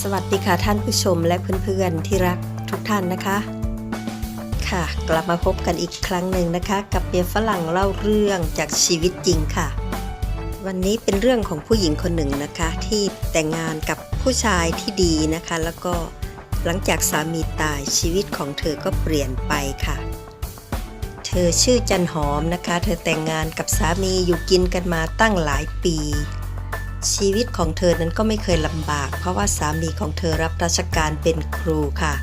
สวัสดีค่ะท่านผู้ชมและเพื่อนๆที่รักทุกท่านนะคะ ค่ะ กลับมาพบกันอีกครั้งหนึ่งนะคะ กับเมียฝรั่งเล่าเรื่องจากชีวิตจริงค่ะ วันนี้เป็นเรื่องของผู้หญิงคนหนึ่งนะคะ ที่แต่งงานกับผู้ชายที่ดีนะคะ แล้วก็หลังจากสามีตายชีวิตของเธอก็เปลี่ยนไปค่ะ เธอชื่อจันหอมนะคะ เธอแต่งงานกับสามีอยู่กินกันมาตั้งหลายปี ชีวิตของเธอนั้นก็ไม่เคยลำบาก เพราะว่าสามีของเธอรับราชการเป็นครูค่ะ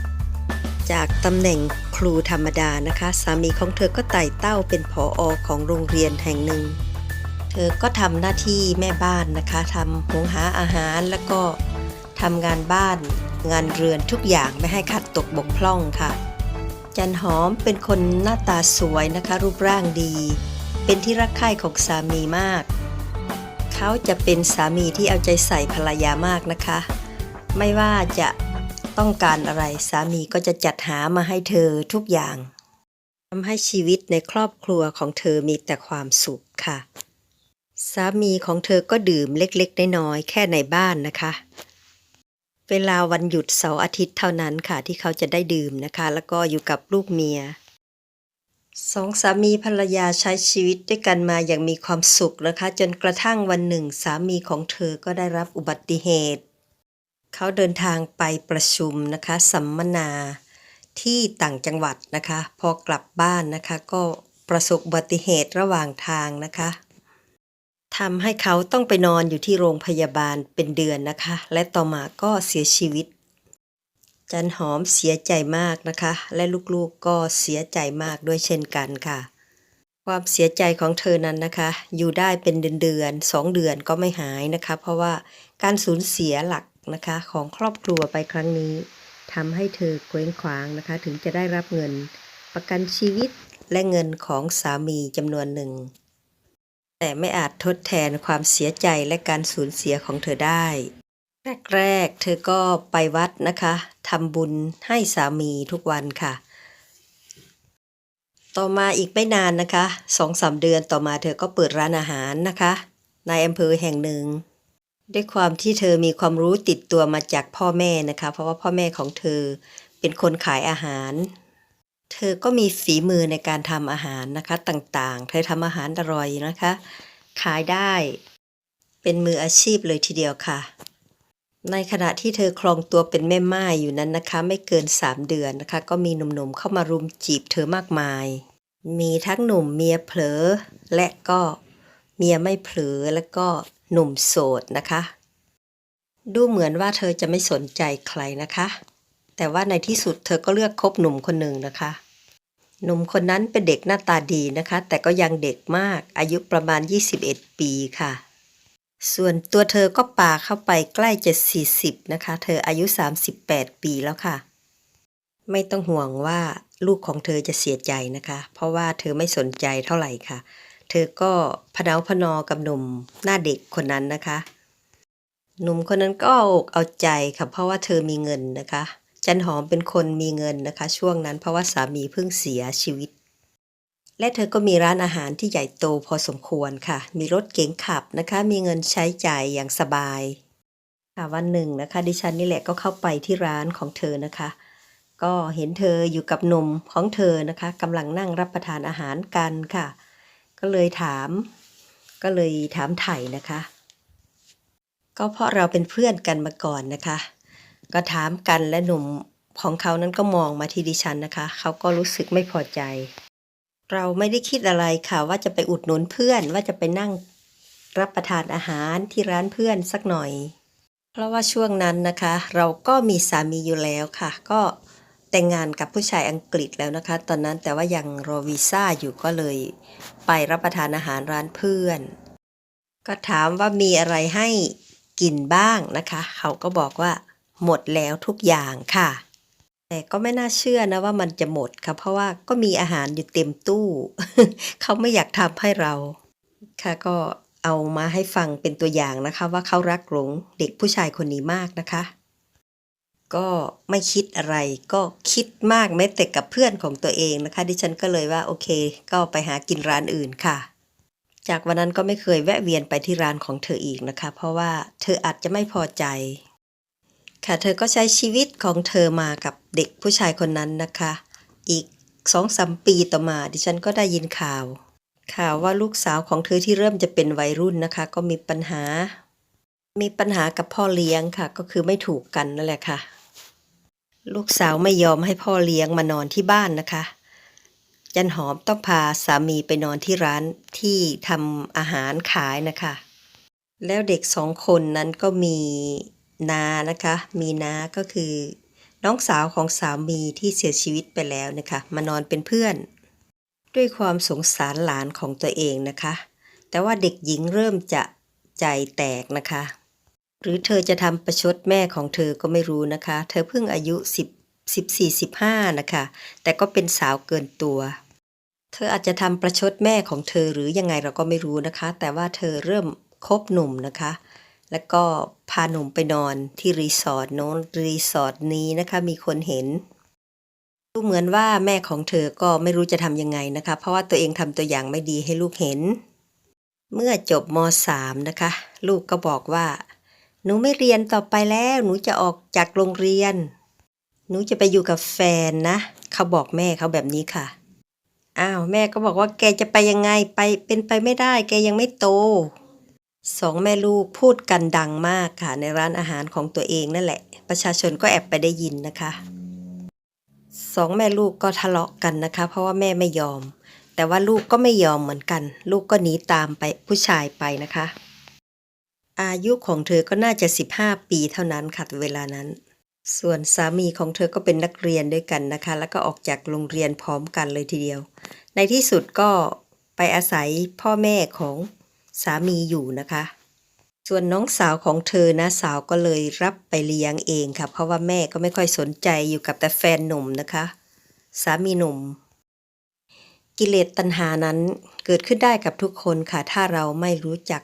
จากตำแหน่งครูธรรมดานะคะ สามีของเธอก็ไต่เต้าเป็นผออของโรงเรียนแห่งหนึ่ง เธอก็ทำหน้าที่แม่บ้านนะคะทำหุงหาอาหารแล้วก็ทำงานบ้าน งานเรือนทุกอย่างไม่ให้ขาดตกบกพร่องค่ะ จันหอมเป็นคนหน้าตาสวยนะคะ รูปร่างดี เป็นที่รักใคร่ของสามีมาก เขาจะเป็นสามีที่เอาใจใส่ภรรยามากนะคะ ไม่ว่าจะต้องการอะไรสามีก็จะจัดหามาให้เธอทุกอย่างทำให้ชีวิตในครอบครัวของเธอมีแต่ความสุขค่ะ สามีของเธอก็ดื่มเล็กๆน้อยๆแค่ในบ้านนะคะ เวลาวันหยุดเสาร์อาทิตย์เท่านั้นค่ะที่เขาจะได้ดื่มนะคะ แล้วก็อยู่กับลูกเมีย สองสามีภรรยาใช้ชีวิตด้วยกันมาอย่างมีความสุขนะคะ จนกระทั่งวันหนึ่ง สามีของเธอก็ได้รับอุบัติเหตุ เขาเดินทางไปประชุมนะคะสัมมนาที่ต่างจังหวัดนะคะ พอกลับบ้านนะคะ ก็ประสบอุบัติเหตุระหว่างทางนะคะทำให้เขาต้องไปนอนอยู่ที่โรงพยาบาลเป็นเดือนนะคะ และต่อมาก็เสียชีวิต จันหอมเสียใจมากนะคะ และลูกๆก็เสียใจมากด้วยเช่นกันค่ะ ความเสียใจของเธอนั้นนะคะ อยู่ได้เป็นเดือนๆสองเดือนก็ไม่หายนะคะ เพราะว่าการสูญเสียหลักนะคะของครอบครัวไปครั้งนี้ทำให้เธอเคว้งคว้างนะคะ ถึงจะได้รับเงินประกันชีวิตและเงินของสามีจำนวนหนึ่ง แต่ไม่อาจทดแทนความเสียใจและการสูญเสียของเธอได้ แรกๆเธอก็ไปวัดนะคะทำบุญให้สามีทุกวันค่ะ ต่อมาอีกไม่นานนะคะสองสามเดือนต่อมาเธอก็เปิดร้านอาหารนะคะ ในอำเภอแห่งหนึ่ง ด้วยความที่เธอมีความรู้ติดตัวมาจากพ่อแม่นะคะ เพราะว่าพ่อแม่ของเธอเป็นคนขายอาหาร เธอก็มีฝีมือในการทำอาหารนะคะต่างๆ เธอทำอาหารอร่อยนะคะ ขายได้ เป็นมืออาชีพเลยทีเดียวค่ะ ในขณะที่เธอครองตัวเป็นแม่ไม้อยู่นั้นนะคะ ไม่เกิน 3 เดือนนะคะ ก็มีหนุ่มๆเข้ามารุมจีบเธอมากมาย มีทั้งหนุ่มเมียเผลอ และก็เมียไม่เผลอแล้วก็หนุ่มโสดนะคะ ดูเหมือนว่าเธอจะไม่สนใจใครนะคะ แต่ว่าในที่สุดเธอก็เลือกคบหนุ่มคนหนึ่งนะคะ หนุ่มคนนั้นเป็นเด็กหน้าตาดีนะคะ แต่ก็ยังเด็กมากอายุประมาณ 21 ปีค่ะ ส่วนตัวเธอก็ป่าเข้าไปใกล้จะ 40 นะคะ เธออายุ 38 ปีแล้วค่ะ ไม่ต้องห่วงว่าลูกของเธอจะเสียใจนะคะ เพราะว่าเธอไม่สนใจเท่าไหร่ค่ะ เธอก็พเนาพนอกับหนุ่มหน้าเด็กคนนั้นนะคะ หนุ่มคนนั้นก็เอาอกเอาใจค่ะ เพราะว่าเธอมีเงินนะคะ จันหอมเป็นคนมีเงินนะคะ ช่วงนั้นเพราะว่าสามีเพิ่งเสียชีวิต และเธอก็มีร้านอาหารที่ใหญ่โตพอสมควรค่ะ มีรถเก๋งขับนะคะ มีเงินใช้จ่ายอย่างสบาย ค่ะวันหนึ่งนะคะ ดิฉันนี่แหละก็เข้าไปที่ร้านของเธอนะคะ ก็เห็นเธออยู่กับหนุ่มของเธอนะคะกำลังนั่งรับประทานอาหารกันค่ะ ก็เลยถาม ก็เลยถามไถ่นะคะ ก็เพราะเราเป็นเพื่อนกันมาก่อนนะคะ ก็ถามกันและหนุ่มของเขานั้นก็มองมาที่ดิฉันนะคะ เขาก็รู้สึกไม่พอใจ เราไม่ได้คิดอะไรค่ะ ว่าจะไปอุดหนุนเพื่อนว่าจะไปนั่งรับประทานอาหารที่ร้านเพื่อนสักหน่อย เพราะว่าช่วงนั้นนะคะ เราก็มีสามีอยู่แล้วค่ะ ก็แต่งงานกับผู้ชายอังกฤษแล้วนะคะ ตอนนั้นแต่ว่ายังรอวีซ่าอยู่ก็เลย ไปรับประทานอาหารร้านเพื่อน ก็ถามว่ามีอะไรให้กินบ้างนะคะ เขาก็บอกว่า หมดแล้วทุกอย่างค่ะ แต่ก็ไม่น่าเชื่อนะว่ามันจะหมดค่ะ เพราะว่าก็มีอาหารอยู่เต็มตู้ เขาไม่อยากทำให้เรา ค่ะก็เอามาให้ฟังเป็นตัวอย่างนะคะ ว่าเขารักหลงเด็กผู้ชายคนนี้มากนะคะ ก็ไม่คิดอะไร ก็คิดมากแม้แต่กับเพื่อนของตัวเองนะคะ ดิฉันก็เลยว่าโอเค ก็ไปหากินร้านอื่นค่ะ จากวันนั้นก็ไม่เคยแวะเวียนไปที่ร้านของเธออีกนะคะ เพราะว่าเธออาจจะไม่พอใจ ค่ะเธอก็ใช้ชีวิตของเธอมากับเด็กผู้ชายคนนั้นนะคะ อีกสองสามปีต่อมาดิฉันก็ได้ยินข่าว ข่าวว่าลูกสาวของเธอที่เริ่มจะเป็นวัยรุ่นนะคะ ก็มีปัญหา มีปัญหากับพ่อเลี้ยงค่ะ ก็คือไม่ถูกกันนั่นแหละค่ะ ลูกสาวไม่ยอมให้พ่อเลี้ยงมานอนที่บ้านนะคะจันหอมต้องพาสามีไปนอนที่ร้านที่ทำอาหารขายนะคะ แล้วเด็กสองคนนั้นก็มี นานะคะ มีนาก็คือ น้องสาวของสามีที่เสียชีวิตไปแล้วนะคะ มานอนเป็นเพื่อน ด้วยความสงสารหลานของตัวเองนะคะ แต่ว่าเด็กหญิงเริ่มจะใจแตกนะคะ หรือเธอจะทำประชดแม่ของเธอก็ไม่รู้นะคะ เธอเพิ่งอายุ 10 14 15นะคะ แต่ก็เป็นสาวเกินตัวเธออาจจะทำประชดแม่ของเธอหรือยังไงเราก็ไม่รู้นะคะ แต่ว่าเธอเริ่มคบหนุ่มนะคะ แล้วก็พาหนุ่มไปนอนที่รีสอร์ทโน้นรีสอร์ทนี้นะคะมีคนเห็นดูเหมือนว่าแม่ของเธอก็ไม่รู้จะทำยังไงนะคะ เพราะว่าตัวเองทำตัวอย่างไม่ดีให้ลูกเห็น เมื่อจบม .3 นะคะ ลูกก็บอกว่า หนูไม่เรียนต่อไปแล้ว หนูจะออกจากโรงเรียน หนูจะไปอยู่กับแฟนนะ เขาบอกแม่เขาแบบนี้ค่ะอ้าวแม่ก็บอกว่าแกจะไปยังไงไปเป็นไปไม่ได้ แกยังไม่โต สองแม่ลูกพูดกันดังมากค่ะ ในร้านอาหารของตัวเองนั่นแหละ ประชาชนก็แอบไปได้ยินนะคะสองแม่ลูกก็ทะเลาะกันนะคะ เพราะว่าแม่ไม่ยอม แต่ว่าลูกก็ไม่ยอมเหมือนกัน ลูกก็หนีตามไปผู้ชายไปนะคะ อายุของเธอก็น่าจะ 15 ปีเท่านั้นค่ะเวลานั้น ส่วนสามีของเธอก็เป็นนักเรียนด้วยกันนะคะ แล้วก็ออกจากโรงเรียนพร้อมกันเลยทีเดียว ในที่สุดก็ไปอาศัยพ่อแม่ของ สามีอยู่นะคะ ส่วนน้องสาวของเธอนะสาวก็เลยรับไปเลี้ยงเองค่ะ เพราะว่าแม่ก็ไม่ค่อยสนใจอยู่กับแต่แฟนหนุ่มนะคะ สามีหนุ่ม กิเลสตัณหานั้นเกิดขึ้นได้กับทุกคนค่ะ ถ้าเราไม่รู้จัก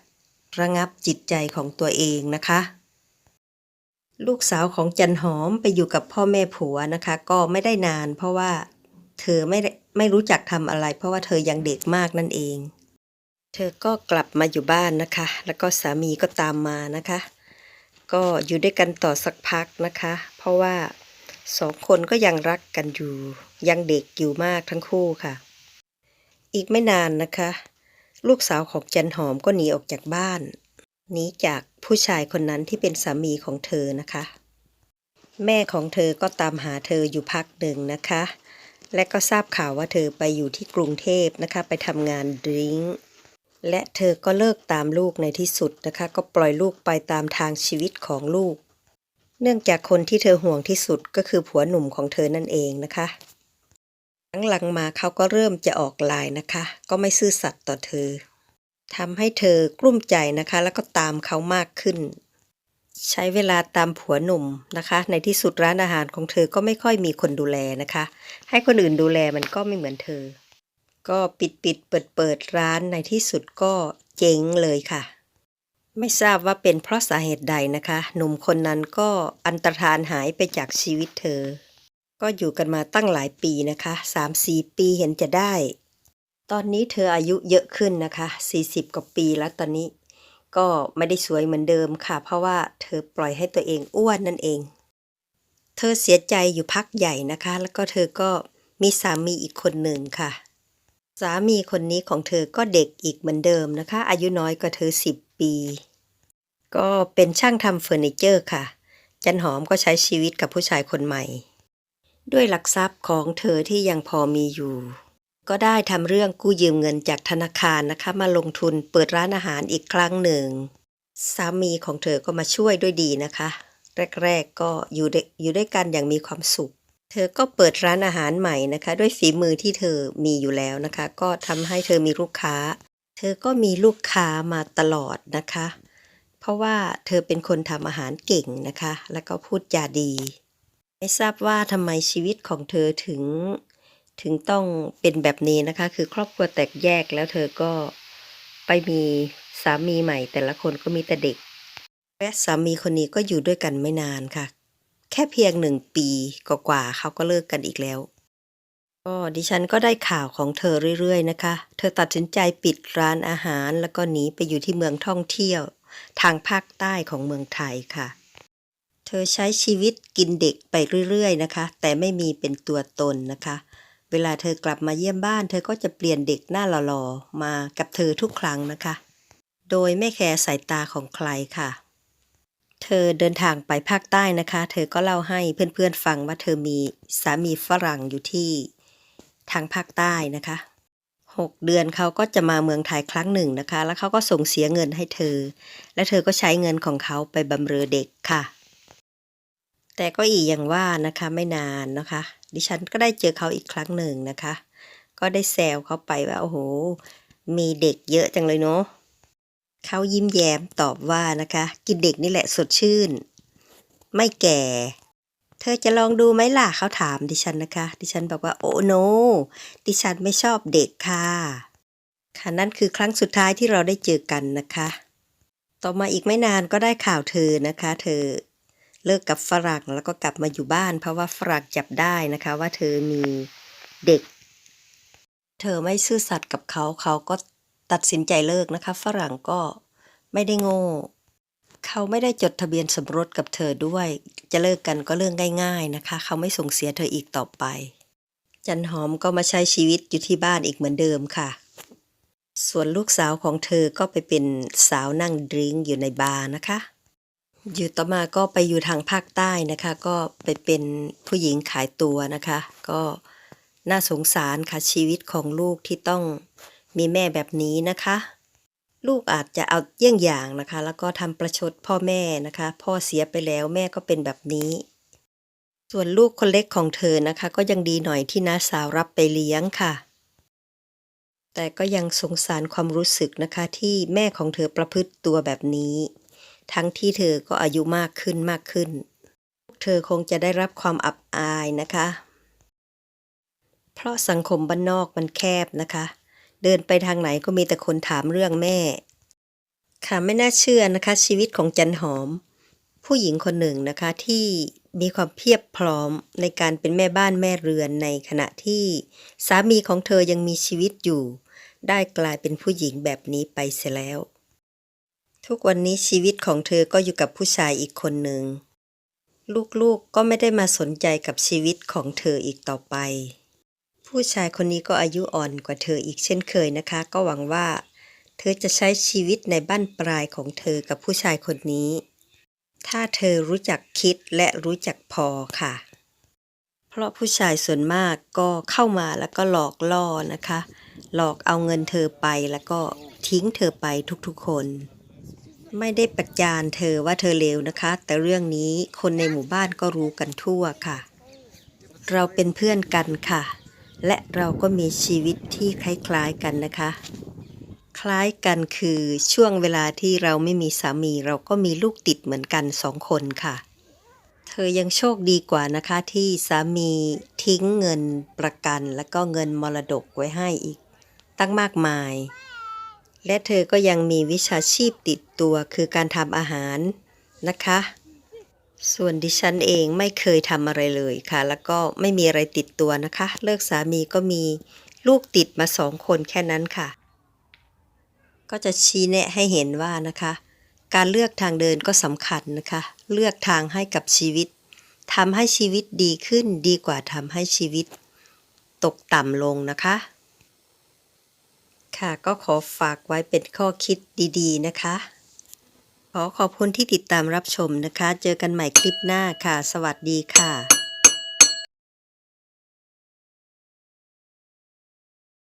ระงับจิตใจของตัวเองนะคะ ลูกสาวของจันหอมไปอยู่กับพ่อแม่ผัวนะคะ ก็ไม่ได้นาน เพราะว่าเธอไม่ไม่รู้จักทำอะไร เพราะว่าเธอยังเด็กมากนั่นเอง เธอก็กลับมาอยู่บ้านนะคะ แล้วก็สามีก็ตามมานะคะ ก็อยู่ด้วยกันต่อสักพักนะคะ เพราะว่าสองคนก็ยังรักกันอยู่ ยังเด็กอยู่มากทั้งคู่ค่ะ อีกไม่นานนะคะ ลูกสาวของจันหอมก็หนีออกจากบ้านหนีจากผู้ชายคนนั้นที่เป็นสามีของเธอนะคะ แม่ของเธอก็ตามหาเธออยู่พักหนึ่งนะคะ และก็ทราบข่าวว่าเธอไปอยู่ที่กรุงเทพนะคะ ไปทำงานดริงก์ และเธอก็เลิกตามลูกในที่สุดนะคะ ก็ปล่อยลูกไปตามทางชีวิตของลูก เนื่องจากคนที่เธอห่วงที่สุดก็คือผัวหนุ่มของเธอนั่นเองนะคะหลังๆมาเขาก็เริ่มจะออกลายนะคะ ก็ไม่ซื่อสัตย์ต่อเธอทำให้เธอกลุ้มใจนะคะ แล้วก็ตามเขามากขึ้น ใช้เวลาตามผัวหนุ่มนะคะ ในที่สุดร้านอาหารของเธอก็ไม่ค่อยมีคนดูแลนะคะ ให้คนอื่นดูแลมันก็ไม่เหมือนเธอ ก็ปิดปิดเปิดเปิดร้านในที่สุดก็เจ๊งเลยค่ะ ไม่ทราบว่าเป็นเพราะสาเหตุใดนะคะ หนุ่มคนนั้นก็อันตรธานหายไปจากชีวิตเธอ ก็อยู่กันมาตั้งหลายปีนะคะ3-4ปีเห็นจะได้ ตอนนี้เธออายุเยอะขึ้นนะคะ 40 กว่าปีแล้วตอนนี้ ก็ไม่ได้สวยเหมือนเดิมค่ะ เพราะว่าเธอปล่อยให้ตัวเองอ้วนนั่นเอง เธอเสียใจอยู่พักใหญ่นะคะ แล้วก็เธอก็มีสามีอีกคนหนึ่งค่ะ สามีคนนี้ของเธอก็เด็กอีกเหมือนเดิมนะคะ อายุน้อยกว่าเธอ 10 ปี ก็เป็นช่างทำเฟอร์นิเจอร์ค่ะ จันหอมก็ใช้ชีวิตกับผู้ชายคนใหม่ ด้วยหลักทรัพย์ของเธอที่ยังพอมีอยู่ ก็ได้ทำเรื่องกู้ยืมเงินจากธนาคารนะคะ มาลงทุนเปิดร้านอาหารอีกครั้งหนึ่ง สามีของเธอก็มาช่วยด้วยดีนะคะ แรก ๆก็อยู่อยู่ด้วยกันอย่างมีความสุข เธอก็เปิดร้านอาหารใหม่นะคะ ด้วยฝีมือที่เธอมีอยู่แล้วนะคะ ก็ทำให้เธอมีลูกค้า เธอก็มีลูกค้ามาตลอดนะคะ เพราะว่าเธอเป็นคนทำอาหารเก่งนะคะ แล้วก็พูดจาดี ไม่ทราบว่าทำไมชีวิตของเธอถึงถึงต้องเป็นแบบนี้นะคะ คือครอบครัวแตกแยกแล้วเธอก็ไปมีสามีใหม่ แต่ละคนก็มีแต่เด็กและสามีคนนี้ก็อยู่ด้วยกันไม่นานค่ะ แค่เพียงหนึ่งปีกว่าๆเขาก็เลิกกันอีกแล้ว ก็ดิฉันก็ได้ข่าวของเธอเรื่อยๆนะคะ เธอตัดสินใจปิดร้านอาหารแล้วก็หนีไปอยู่ที่เมืองท่องเที่ยว ทางภาคใต้ของเมืองไทยค่ะ เธอใช้ชีวิตกินเด็กไปเรื่อยๆนะคะ แต่ไม่มีเป็นตัวตนนะคะ เวลาเธอกลับมาเยี่ยมบ้าน เธอก็จะเปลี่ยนเด็กหน้าหล่อๆมากับเธอทุกครั้งนะคะ โดยไม่แคร์สายตาของใครค่ะ เธอเดินทางไปภาคใต้นะคะ เธอก็เล่าให้เพื่อนๆฟังว่าเธอมีสามีฝรั่งอยู่ที่ทางภาคใต้นะคะหกเดือนเขาก็จะมาเมืองไทยครั้งหนึ่งนะคะ แล้วเขาก็ส่งเสียเงินให้เธอ และเธอก็ใช้เงินของเขาไปบำเรอเด็กค่ะ แต่ก็อีกอย่างว่านะคะไม่นานนะคะ ดิฉันก็ได้เจอเขาอีกครั้งหนึ่งนะคะ ก็ได้แซวเขาไปว่าโอ้โห มีเด็กเยอะจังเลยเนาะ เขายิ้มแย้มตอบว่านะคะ กินเด็กนี่แหละสดชื่น ไม่แก่ เธอจะลองดูไหมล่ะเขาถามดิฉันนะคะ ดิฉันบอกว่าโอ้โน ดิฉันไม่ชอบเด็กค่ะ ค่ะนั่นคือครั้งสุดท้ายที่เราได้เจอกันนะคะ ต่อมาอีกไม่นานก็ได้ข่าวเธอนะคะ เธอเลิกกับฝรั่งแล้วก็กลับมาอยู่บ้าน เพราะว่าฝรั่งจับได้นะคะว่าเธอมีเด็ก เธอไม่ซื่อสัตย์กับเขาเขาก็ ตัดสินใจเลิกนะคะ ฝรั่งก็ไม่ได้โง่เขาไม่ได้จดทะเบียนสมรสกับเธอด้วย จะเลิกกันก็เรื่องง่ายๆนะคะ เขาไม่ส่งเสียเธออีกต่อไป จันหอมก็มาใช้ชีวิตอยู่ที่บ้านอีกเหมือนเดิมค่ะ ส่วนลูกสาวของเธอก็ไปเป็นสาวนั่งดริงอยู่ในบาร์นะคะ อยู่ต่อมาก็ไปอยู่ทางภาคใต้นะคะ ก็ไปเป็นผู้หญิงขายตัวนะคะ ก็น่าสงสารค่ะชีวิตของลูกที่ต้อง มีแม่แบบนี้นะคะ ลูกอาจจะเอาเยี่ยงอย่างนะคะ แล้วก็ทำประชดพ่อแม่นะคะ พ่อเสียไปแล้วแม่ก็เป็นแบบนี้ ส่วนลูกคนเล็กของเธอนะคะ ก็ยังดีหน่อยที่น้าสาวรับไปเลี้ยงค่ะ แต่ก็ยังสงสารความรู้สึกนะคะ ที่แม่ของเธอประพฤติตัวแบบนี้ ทั้งที่เธอก็อายุมากขึ้นมากขึ้น เธอคงจะได้รับความอับอายนะคะ เพราะสังคมบ้านนอกมันแคบนะคะ เดินไปทางไหนก็มีแต่คนถามเรื่องแม่ ค่ะไม่น่าเชื่อนะคะ ชีวิตของจันหอม ผู้หญิงคนหนึ่งนะคะที่มีความเพียบพร้อมในการเป็นแม่บ้านแม่เรือนในขณะที่สามีของเธอยังมีชีวิตอยู่ ได้กลายเป็นผู้หญิงแบบนี้ไปเสียแล้ว ทุกวันนี้ชีวิตของเธอก็อยู่กับผู้ชายอีกคนหนึ่ง ลูกๆก็ไม่ได้มาสนใจกับชีวิตของเธออีกต่อไป ผู้ชายคนนี้ก็อายุอ่อนกว่าเธออีกเช่นเคยนะคะ ก็หวังว่า เธอจะใช้ชีวิตในบ้านปลายของเธอกับผู้ชายคนนี้ ถ้าเธอรู้จักคิดและรู้จักพอค่ะ เพราะผู้ชายส่วนมากก็เข้ามาแล้วก็หลอกล่อนะคะ หลอกเอาเงินเธอไปแล้วก็ทิ้งเธอไปทุกๆคน ไม่ได้ประจานเธอว่าเธอเลวนะคะ แต่เรื่องนี้คนในหมู่บ้านก็รู้กันทั่วค่ะ เราเป็นเพื่อนกันค่ะ และเราก็มีชีวิตที่คล้ายๆกันนะคะ คล้ายกันคือช่วงเวลาที่เราไม่มีสามีเราก็มีลูกติดเหมือนกันสองคนค่ะ เธอยังโชคดีกว่านะคะที่สามีทิ้งเงินประกันและก็เงินมรดกไว้ให้อีก ตั้งมากมาย และเธอก็ยังมีวิชาชีพติดตัวคือการทำอาหารนะคะ ส่วนดิฉันเองไม่เคยทำอะไรเลยค่ะ แล้วก็ไม่มีอะไรติดตัวนะคะ เลิกสามีก็มีลูกติดมาสองคนแค่นั้นค่ะ ก็จะชี้แนะให้เห็นว่านะคะ การเลือกทางเดินก็สำคัญนะคะ เลือกทางให้กับชีวิตทำให้ชีวิตดีขึ้นดีกว่าทำให้ชีวิต ตกต่ำลงนะคะ ค่ะก็ขอฝากไว้เป็นข้อคิดดี ๆ นะคะ ขอขอบคุณที่ติดตามรับชมนะคะ เจอกันใหม่คลิปหน้าค่ะ สวัสดีค่ะ